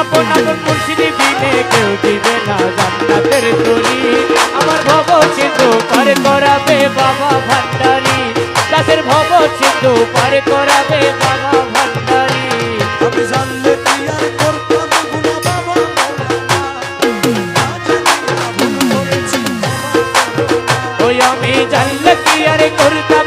আপন আপন বিনে কেউ দিবে না জান্নাতের তরি আমার ভব সিন্ধু পার করাবে বাবা ভান্ডারি। দাসের ভব সিন্ধু পার করাবে বাবা ভান্ডারি। আমি জানলে কি আর করতাম বাবা করেছি ওই আমি জানলে কি আর করতাম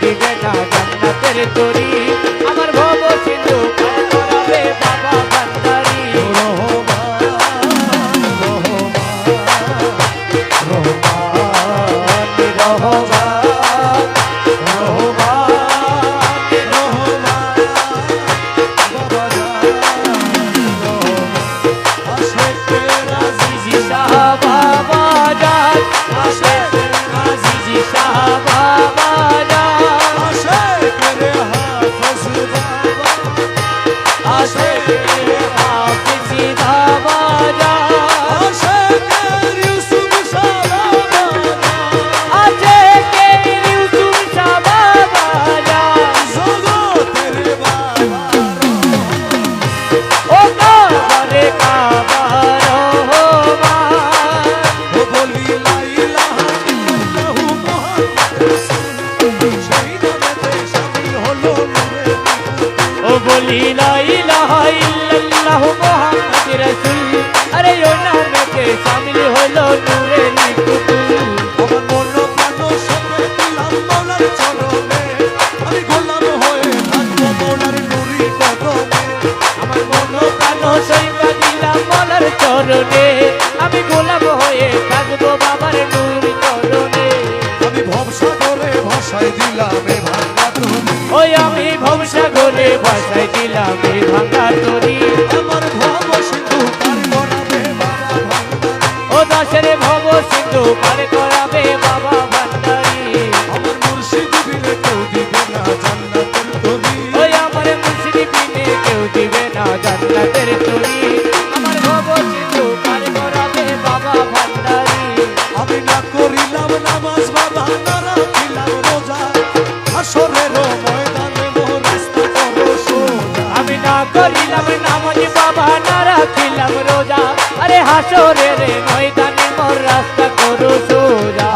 দিবে না জান্নাতের তরি বলি লা ইলাহা ইল্লাল্লাহ মুহাম্মদ রাসূল। আরে ও নামেতে শামিল হলো নূরে নিকুতুল আমার মন প্রাণ সবে দিলাম মৌলার চরণে। আমি গোলাম হয়ে থাকব মৌলার নুরি কদমে। আমার মন প্রাণ সইবা দিলাম মলার চরণে। আমি গোলাম হয়ে থাকব বাবার নূর চরণে। আমি ভবসাগরে ভাসাই দিলাম এ ভাঙা ওই আমি ভবসাগরে ভাসাই দিলাম এই ভাঙা তরি। আমার ভব সিন্ধু পার করাবে ও দাসের ভব সিন্ধু পার করাবে ধরিলাম নামনি বাবা না রাখিলাম রোজা। আরে হাসরে রে ময়দানে মোর রাস্তা করো সোজা।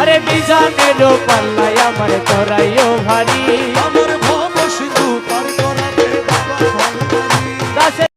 আরে বিজানেরও পাল্লাই আমার তোরাই